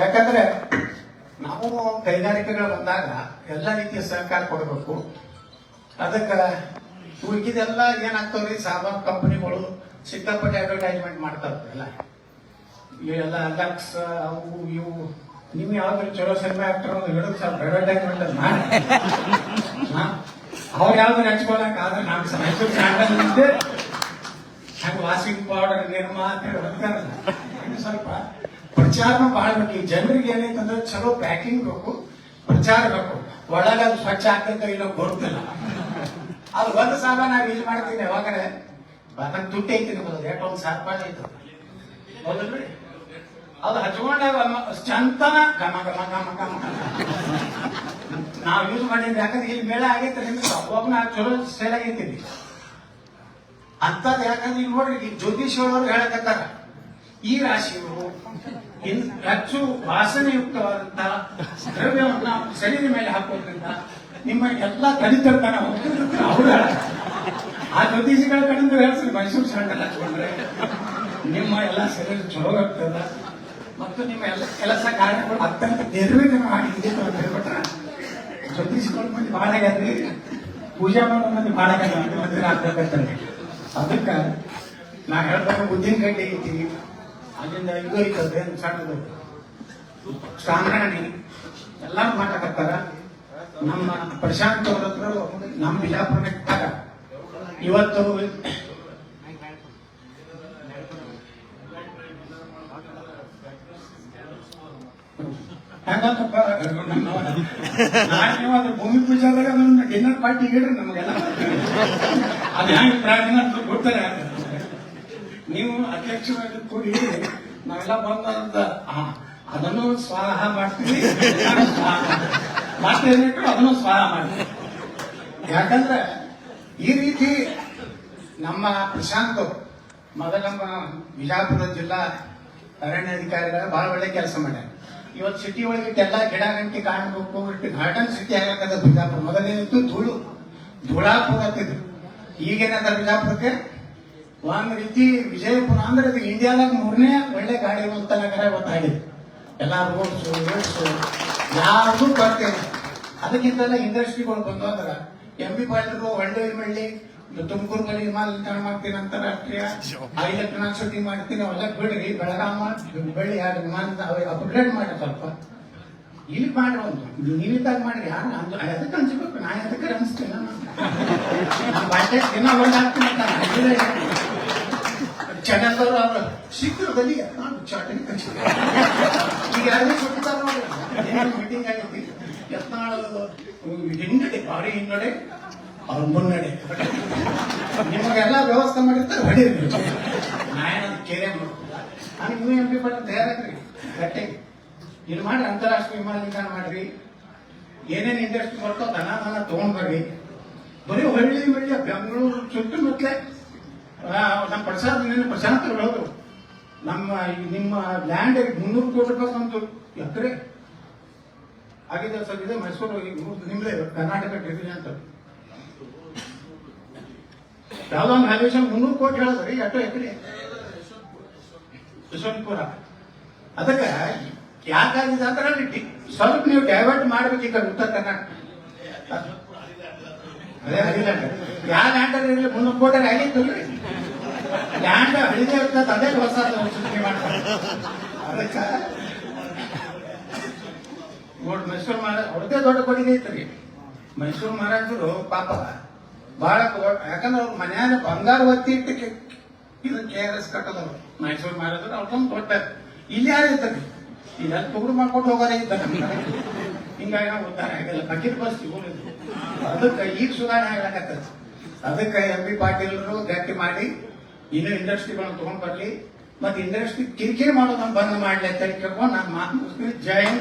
ಯಾಕಂದ್ರೆ ನಾವು ಕೈಗಾರಿಕೆಗಳು ಬಂದಾಗ ಎಲ್ಲ ರೀತಿಯ ಸಹಕಾರ ಕೊಡಬೇಕು. ಅದಕ್ಕೆ ಉಳಿದಿದೆಲ್ಲ ಏನಾಗ್ತಾವ್ರಿ? ಸಾಬಾನ್ ಕಂಪನಿಗಳು ಸಿಕ್ಕಾಪಟ್ಟೆ ಅಡ್ವರ್ಟೈಸ್ಮೆಂಟ್ ಮಾಡ್ತಾರೆ ಎಲ್ಲ. ಇವೆಲ್ಲ ಲಕ್ಸ್ ಅವು, ಇವು. ನೀವು ಯಾವ್ದಾದ್ರು ಚಲೋ ಸಿನಿಮಾ ಆಕ್ಟರ್ ಹಿಡಿದು ಸ್ವಲ್ಪ ಅಡ್ವರ್ಟೈಸ್ಮೆಂಟ್ ಮಾಡಿ? ಅವ್ರು ಯಾವ್ದಾರು ಹಚ್ಕೊಳಕ್? ಆದ್ರೆ ನಾವು ಮೈಸೂರು ಹಂಗ ವಾಷಿಂಗ್ ಪೌಡರ್ ನಿರ್ಮಾ ಅಂತ ಸ್ವಲ್ಪ ಪ್ರಚಾರನೂ ಬಹಳ ಬೇಕು ಜನರಿಗೆ ಏನೈತಂದ್ರೆ ಚಲೋ ಪ್ಯಾಕಿಂಗ್ ಬೇಕು, ಪ್ರಚಾರ ಬೇಕು. ಒಳಗ ಅದು ಸ್ವಚ್ಛ ಆಗ್ತೈತೆ ಇಲ್ಲ ಗೊತ್ತಿಲ್ಲ. ಅದು ಒಂದು ಸಾಲ ನಾವು ಇಲ್ಲಿ ಮಾಡ್ತೀನಿ ಯಾವಾಗರೆ ಬಂದಾಗ ದುಡ್ಡು ಐತಿ ನಿಮ್ಮದು ರೇಟ್ ಒಂದು ಸಾವಿರ ರೂಪಾಯಿ ಐತೆ ಹೌದಲ್ರಿ ಅದು ಹಚ್ಕೊಂಡಾಗ ಚಂತನ ಗಮ ಗಮ ಗಮ ಗಮ ನಾವು ಯೂಸ್ ಮಾಡಿದ್ವಿ ಯಾಕಂದ್ರೆ ಇಲ್ಲಿ ಮೇಳ ಆಗೈತೆ ನಿಮ್ಗೆ. ಒಬ್ಬ ನಾ ಚಲೋ ಸೇಲ್ ಆಗೈತಿ ಅಂತದ್ ಯಾಕಂದ್ರೆ ಈಗ ನೋಡ್ರಿ ಜ್ಯೋತಿಷಿಯವರು ಹೇಳಕತ್ತಾರ. ಈ ರಾಶಿಯವರು ಹೆಚ್ಚು ವಾಸನೆಯುಕ್ತವಾದಂತಹ ದ್ರವ್ಯವನ್ನ ಶರೀರ ಮೇಲೆ ಹಾಕೋದ್ರಿಂದ ನಿಮ್ಮ ಎಲ್ಲ ದಲಿತರ್ತಾನ ಅವರು ಆ ಜ್ಯೋತಿಷಿಗಳ ಕಡೆಯಿಂದ ಹೇಳ್ತೀನಿ, ಮೈಸೂರು ಶಾಂಡಲ್ ಹಚ್ಕೊಂಡ್ರೆ ನಿಮ್ಮ ಎಲ್ಲ ಶರೀರ ಚಲೋ ಆಗ್ತದ ಮತ್ತು ನಿಮ್ಮ ಎಲ್ಲ ಕೆಲಸ ಕಾರ್ಯಗಳು ಅತ್ಯಂತ ನಿರ್ವಿಘ್ನ ಆಗಿದೆ ಅಂತ ಹೇಳ್ಬಿಟ್ರೆ ಜ್ಯೋತಿಷಿಗಳ ಮಂದಿ ಭಾಳ ಆಗ್ಯಾದ್ರಿ ಪೂಜೆ ಮಾಡೋ ಮಂದಿ ಭಾಳ ಆಗ್ಯಾದ ಮಂದಿರ ಅದಕ್ಕ ನಾ ಹೇಳ್ದಾಗ ಉದ್ದಿನ ಕಡ್ಡಿ ಐತಿ ಅಲ್ಲಿಂದ ಸಣ್ಣದು ಸಾಂಬ್ರಾಣಿ ಎಲ್ಲ ಮಾಡಕತ್ತಾರ ನಮ್ಮ ಪ್ರಶಾಂತ್ ಅವ್ರ ಹತ್ರ ನಮ್ಮ ಬಿಜಾಪುರ ಇವತ್ತು ಹೆಂಗಪ್ಪ ನಾಳೆ ನೀವು ಅದ್ರ ಭೂಮಿ ಪೂಜಾದಾಗ ಡಿನ್ನರ್ ಪಾರ್ಟಿ ಹೇಳ್ರಿ ನಮಗೆಲ್ಲ. ಅದು ಹೆಂಗ್ ಪ್ರಾರ್ಥನೆ ಅಂತ ಗೊತ್ತಾರೆ ನೀವು ಅಧ್ಯಕ್ಷರಾಗಿ ಕೂಡಿ ನಾವೆಲ್ಲ ಬಂದ ಅದನ್ನು ಸ್ವಾಹ ಮಾಡ್ತೀವಿ. ಏನಿಟ್ಟು ಅದನ್ನು ಸ್ವಾಹ ಮಾಡ್ತೀವಿ ಯಾಕಂದ್ರೆ ಈ ರೀತಿ ನಮ್ಮ ಪ್ರಶಾಂತ್ ಮೊದಲ ನಮ್ಮ ಬಿಜಾಪುರ ಜಿಲ್ಲಾ ಅರಣ್ಯಾಧಿಕಾರಿಗಳ ಬಹಳ ಒಳ್ಳೆ ಕೆಲಸ ಮಾಡ್ಯಾರ. ಇವತ್ತು ಸಿಟಿ ಒಳಗೆ ಎಲ್ಲ ಗಿಡ ಗಂಟಿ ಕಾಣಬೇಕು ಗಾರ್ಡನ್ ಸಿಟಿ ಆಗಕ್ಕದ ಬಿಜಾಪುರ. ಮೊದಲೇನಿತ್ತು ಧೂಳು. ಧೂಳಾಪುರ ಅಂತಿದ್ರು ಬಿಜಾಪುರಕ್ಕೆ? ಒಂದ್ ರೀತಿ ವಿಜಯಪುರ ಅಂದ್ರೆ ಅದು ಇಂಡಿಯಾದಾಗ ಮೂರನೇ ಒಳ್ಳೆ ಗಾಡಿ ನಗರ ಗೊತ್ತಾಗಿದೆ. ಎಲ್ಲ ರೋಡ್ಸ್ ರೋಡ್ಸ್ ಯಾರು ಬರ್ತೇನೆ ಅದಕ್ಕಿಂತೆಲ್ಲ ಇಂಡಸ್ಟ್ರಿಗಳು ಬಂದು ಅಂದ್ರ ಎಂ ಬಿ ಪಾಟೀಲ್ ಒಳ್ಳೆ ಮಳ್ಳಿ ತುಮಕೂರು ಬಳಿ ವಿಮಾನ ನಿಲ್ದಾಣ ಮಾಡ್ತೀನಿ ಅಂತಾರಾಷ್ಟ್ರೀಯ ಎಲೆಕ್ಟ್ರಾನಿಕ್ ಸಿಟಿ ಮಾಡ್ತೀನಿ, ಅವೆಲ್ಲ ಬಿಡ್ರಿ, ಬೆಳಗಾಮ ಬೆಳ್ಳಿ ಯಾರು ವಿಮಾನ ಅಪ್ಗ್ರೇಡ್ ಮಾಡಿ ಸ್ವಲ್ಪ. ಇಲ್ಲಿ ಮಾಡ್ರಿ ಒಂದು. ನೀವಿದ್ದಾಗ ಮಾಡ್ರಿ, ಯಾರು? ಅಂದ್- ಅದಕ್ಕೆ ಅನ್ಸ್ಬೇಕು. ನಾನು ಅದಕ್ಕೆ ಅನ್ಸ್ತೀನಿ. ನಾನು ಬಾಟೆ ದಿನ ಹಾಕ್ತೀನಿ ಚಾನಲ್ದವ್ರು ಅವರು ಶೀಘ್ರದಲ್ಲಿ ನಾನು ಚಾಟನೆ ಈಗ ಯಾರಿಗೆ ಕೊಟ್ಟಿದ್ದಾರೆ ನೋಡಿ. ಮೀಟಿಂಗ್ ಆಗೈತಿ ಯತ್ನಾಳ್ ಹಿನ್ನಡೆ, ಭಾರಿ ಹಿನ್ನಡೆ, ಅವ್ರ ಮುನ್ನಡೆ. ನಿಮಗೆಲ್ಲ ವ್ಯವಸ್ಥೆ ಮಾಡಿರ್ತಾರೆ ಹೊಡೀರಿ ನಾಯನ ಕೇರೆ ಮಾಡ್ತಿಲ್ಲ ನಾನು ಯು ಎಂ ಪಿ ಪಟ್ಟ ತಯಾರಾಗ್ರಿ. ಗಟ್ಟೆ. ಇಲ್ಲಿ ಮಾಡ್ರಿ ಅಂತಾರಾಷ್ಟ್ರೀಯ ವಿಮಾನ ನಿಲ್ದಾಣ ಮಾಡ್ರಿ. ಏನೇನು ಇಂಡಸ್ಟ್ರಿ ಬರ್ತೋ ದನ ದನ ತಗೊಂಡ್ ಬರ್ರಿ. ಬರೀ ಹೊಳ್ಳಿ ಮಳ್ಳಿ ಬೆಂಗಳೂರು ಸುತ್ತಮುತ್ತಲೇ ನಮ್ಮ ಪ್ರಸಾದ್ ನಿನ್ನೆ ಅವ್ರು ಹೇಳಿದ್ರು ನಮ್ಮ ನಿಮ್ಮ ಲ್ಯಾಂಡ್ ಮುನ್ನೂರು ಕೋಟಿ ರೂಪಾಯಿ ಒಂದು ಎಕರೆ ಆಗಿದೆ ಸರ್, ಇದೆ ಮೈಸೂರು ನಿಮ್ದೇ ಕರ್ನಾಟಕ ಡಿವಿಜನ್ ಅಂತ. ಯಾವ್ದೋ ಒಂದು ವ್ಯಾಲ್ಯೂಷನ್ ಮುನ್ನೂರು ಕೋಟಿ ಹೇಳಿದ್ರಿ ಎಷ್ಟೋ ಎಕರೆ ಯಶವಂತಪುರ. ಅದಕ್ಕೆ ಯಾಕಾಗಿದೆ ಅಂದ್ರೆ ಅಲ್ಲಿ ಸ್ವಲ್ಪ ನೀವು ಡೈವರ್ಟ್ ಮಾಡ್ಬೇಕೀಗ ಉತ್ತರ ಕರ್ನಾಟಕ. ಅದೇ ಹರಿಲ್ಯಾಂಡ್ ಯಾವ ಲ್ಯಾಂಡ್ ಇರಲಿ, ಮುನ್ನೂರು ಕೋಟಿ ಆಗಿತ್ತು ಲ್ಯಾಂಡ್ ಹಳಿದೇ ಅಂತ ಅದೇ ಹೊಸ ಸೃಷ್ಟಿ ಮಾಡ್ತಾರೆ. ಅದಕ್ಕೆ ನೋಡಿ ಮೈಸೂರು ಮಹಾರಾಜ್ ಅವ್ರದ್ದೇ ದೊಡ್ಡ ಕೊಡುಗೆ ಐತ್ರಿ ಮೈಸೂರು ಮಹಾರಾಜರು ಪಾಪ ಬಹಳ ಯಾಕಂದ್ರೆ ಅವ್ರ ಮನ್ಯಾಗ ಬಂಗಾರ ಒತ್ತಿ ಇಟ್ಟು ಇದು ಕೆ ಆರ್ ಎಸ್ ಕಟ್ಟದವ್ರು. ಮೈಸೂರು ಮಹಾರಾಜರು ಅವ್ರೊಂದು ದೊಡ್ಡ ಇಲ್ಲಿ ಯಾರು ಈಗ ತುಗುಡು ಮಾಡ್ಕೊಂಡು ಹೋಗೋರೇ ಇದ್ದಾರೆ. ಹಿಂಗಾಗಿ ನಾವು ಉದ್ಧಾರ ಆಗಿಲ್ಲ. ಕಟ್ಟಿದ ಬಸ್ ಅದಕ್ಕೆ ಈಗ ಸುಧಾರಣೆ ಆಗ್ಲಾಕತ್ತದ ಅದಕ್ಕೆ ಎಂ ಬಿ ಪಾಟೀಲ್ರು ಗಟ್ಟಿ ಮಾಡಿ ಇನ್ನೂ ಇಂಡಸ್ಟ್ರಿಗಳನ್ನ ತಗೊಂಡ್ ಬರ್ಲಿ. ಮತ್ತೆ ಇಂಡಸ್ಟ್ರಿ ಕಿರಿಕಿರಿ ಮಾಡೋದನ್ನ ಬಂದ್ ಮಾಡ್ಲಿ ಅಂತ ಕೇಳ್ಕೊಂಡು ನಾನು ಮಾತು ಮುಗಿಸ್ತೀನಿ. ಜೈ